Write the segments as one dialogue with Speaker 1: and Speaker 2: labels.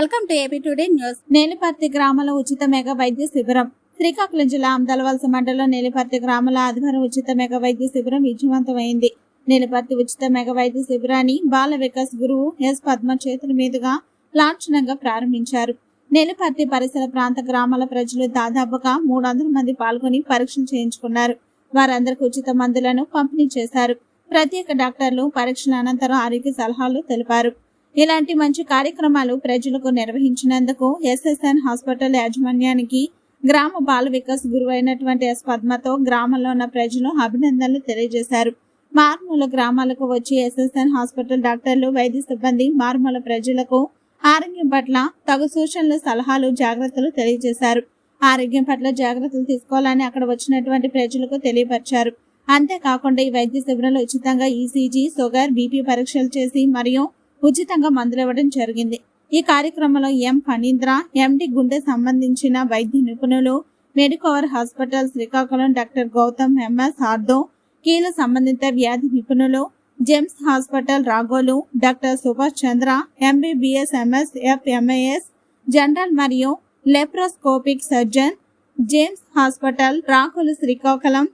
Speaker 1: Welcome to AP today news. Neliparthi గ్రామంలో ఉచిత mega వైద్య శిబిరం. శ్రీకాకుళం జిల్లా అమదలవలస మండలం నేలిపర్తి గ్రామంలో ఆదివారం ఉచిత మెగా వైద్య శిబిరం విజయవంతమైంది. నేలిపర్తి ఉచిత మెగా వైద్య శిబిరాన్ని బాల వికాస్ గురువు ఎస్ పద్మ చేతుల మీదుగా లాంఛనంగా ప్రారంభించారు. నేలిపర్తి పరిసర ప్రాంత గ్రామాల ప్రజలు దాదాపుగా మూడు వందల మంది పాల్గొని పరీక్షలు చేయించుకున్నారు. వారందరికీ ఉచిత మందులను పంపిణీ చేశారు. ప్రత్యేక డాక్టర్లు పరీక్షల అనంతరం ఆరోగ్య సలహాలు తెలిపారు. ఇలాంటి మంచి కార్యక్రమాలు ప్రజలకు నిర్వహించినందుకు ఎస్ఎస్ఎన్ హాస్పిటల్ యాజమాన్యానికి గ్రామ బాల వికాస్ గురువైనటువంటి ఎస్ పద్మతో గ్రామంలో ఉన్న ప్రజలు అభినందనలు తెలియజేశారు. మారుమూల గ్రామాలకు వచ్చి ఎస్ఎస్ఎన్ హాస్పిటల్ డాక్టర్లు వైద్య సిబ్బంది మారుమూల ప్రజలకు ఆరోగ్యం పట్ల తగు సూచనలు సలహాలు జాగ్రత్తలు తెలియజేశారు. ఆరోగ్యం పట్ల జాగ్రత్తలు తీసుకోవాలని అక్కడ వచ్చినటువంటి ప్రజలకు తెలియపరిచారు. అంతేకాకుండా ఈ వైద్య శిబిరంలో ఉచితంగా ఈసీజీ షుగర్ బీపీ పరీక్షలు చేసి మరియు ఉచితంగా మందులివ్వడం జరిగింది. ఈ కార్యక్రమంలో ఎం ఫణీంద్ర ఎండి గుండె సంబంధించిన వైద్య నిపుణులు Medicover hospital Srikakulam doctor Gautham MS ortho కీల సంబంధిత వ్యాధి నిపుణులు GEMS hospital Ragolu doctor Subhash Chandra MBBS MS FMAS general మరియు laparoscopic surgeon GEMS hospital Ragolu Srikakulam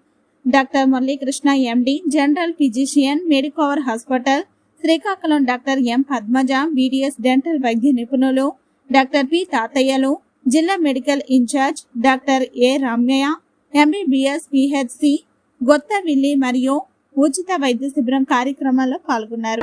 Speaker 1: doctor Muralikrishna MD general physician Medicover hospital Srikakulam doctor M Padmaja BDS dental వైద్య నిపుణులు doctor P Tatayyalu జిల్లా medical incharge doctor A Ramya MBBS PHC Gottavilli మరియు ఉచిత వైద్య శిబిరం కార్యక్రమాల్లో పాల్గొన్నారు.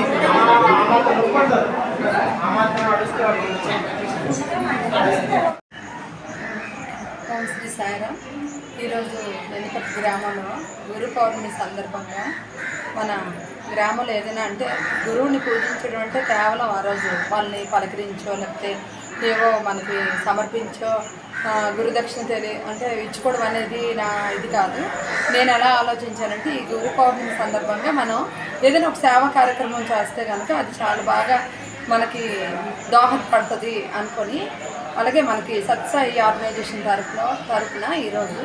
Speaker 2: ఓం శ్రీ సాయిరామ్. ఈరోజు వెనుకటి గ్రామంలో గురు పౌర్ణమి సందర్భంగా మన గ్రామంలో ఏదైనా అంటే గురువుని పూజించడం అంటే కేవలం ఆ రోజు వాళ్ళని పలకరించో లేకపోతే ఏవో మనకి సమర్పించో గురుదక్షిణ తెలియ అంటే ఇచ్చుకోవడం అనేది నా ఇది కాదు. నేను ఎలా ఆలోచించానంటే ఈ గురు పౌర్ణమి సందర్భంగా మనం ఏదైనా ఒక సేవా కార్యక్రమం చేస్తే కనుక అది చాలా బాగా మనకి దోహదపడుతుంది అనుకొని అలాగే మనకి సత్సాయి ఆర్గనైజేషన్ తరఫున తరఫున ఈరోజు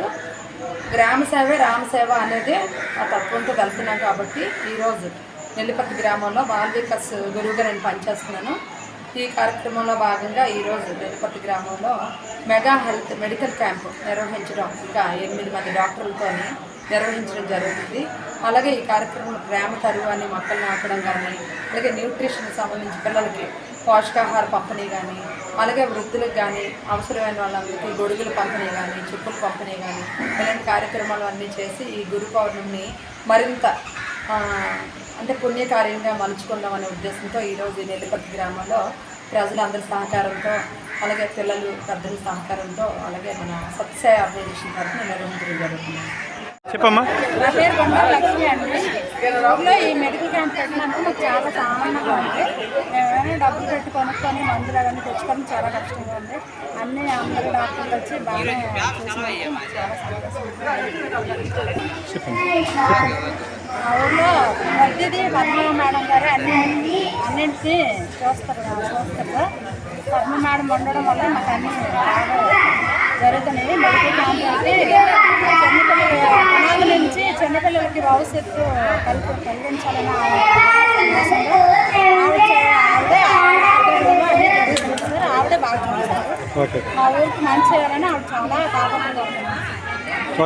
Speaker 2: గ్రామ సేవే రామ సేవ అనేది ఆ తత్వంతో వెళ్తున్నాం కాబట్టి ఈరోజు నెల్లిపర్తి గ్రామంలో బాల వికాస్ గురువుగా నేను పనిచేస్తున్నాను. ఈ కార్యక్రమంలో భాగంగా ఈరోజు నెల్లిపర్తి గ్రామంలో మెగా హెల్త్ మెడికల్ క్యాంప్ నిర్వహించడం ఇంకా ఎనిమిది మంది డాక్టర్లతో నిర్వహించడం జరుగుతుంది. అలాగే ఈ కార్యక్రమంలో గ్రామ అని మొక్కలు నాటడం కానీ అలాగే న్యూట్రిషన్ సంబంధించి పిల్లలకి పోషకాహార పంపిణీ కానీ అలాగే వృద్ధులకు కానీ అవసరమైన వాళ్ళందరికీ గొడుగుల పంపిణీ కానీ చెప్పుల పంపిణీ కానీ ఇలాంటి కార్యక్రమాలు అన్నీ చేసి ఈ గురు పౌర్ణమిని మరింత అంటే పుణ్యకార్యంగా మలుచుకుందాం అనే ఉద్దేశంతో ఈరోజు ఈ నెల్లిపర్తి గ్రామంలో ప్రజలందరి సహకారంతో అలాగే పిల్లలు పెద్దల సహకారంతో అలాగే మన సత్సాయి ఆర్గనైజేషన్ తరఫున నిర్వహించడం జరుగుతుంది.
Speaker 3: చెప్పమ్మా.
Speaker 4: లక్ష్మి అండి. ఊళ్ళో ఈ మెడికల్ క్యాంప్ పెట్టినందుకు మాకు చాలా ఆనందంగా ఉంది. మేమేమైనా డబ్బులు పెట్టి కొనుక్కొని మందులు అవన్నీ తెచ్చుకొని చాలా కష్టంగా ఉంది. అన్ని అందరూ డాక్టర్లు వచ్చి బాగా మా ఊళ్ళో ప్రతిదీ పద్మ మేడం గారు అన్ని అన్నింటినీ చూస్తారు చూస్తారు. పద్మ మేడం ఉండడం వల్ల మాకు అన్ని బాగా జరుగుతున్నాయి. మెడికల్ క్యాంప్ అయితే చిన్నపిల్లలకి భవిష్యత్తు కల్ప కలిగించాలని ఆవిడ బాగా చూస్తారు మా ఊరికి మంచి చేయాలని ఆవిడ చాలా కాపాడుతుంది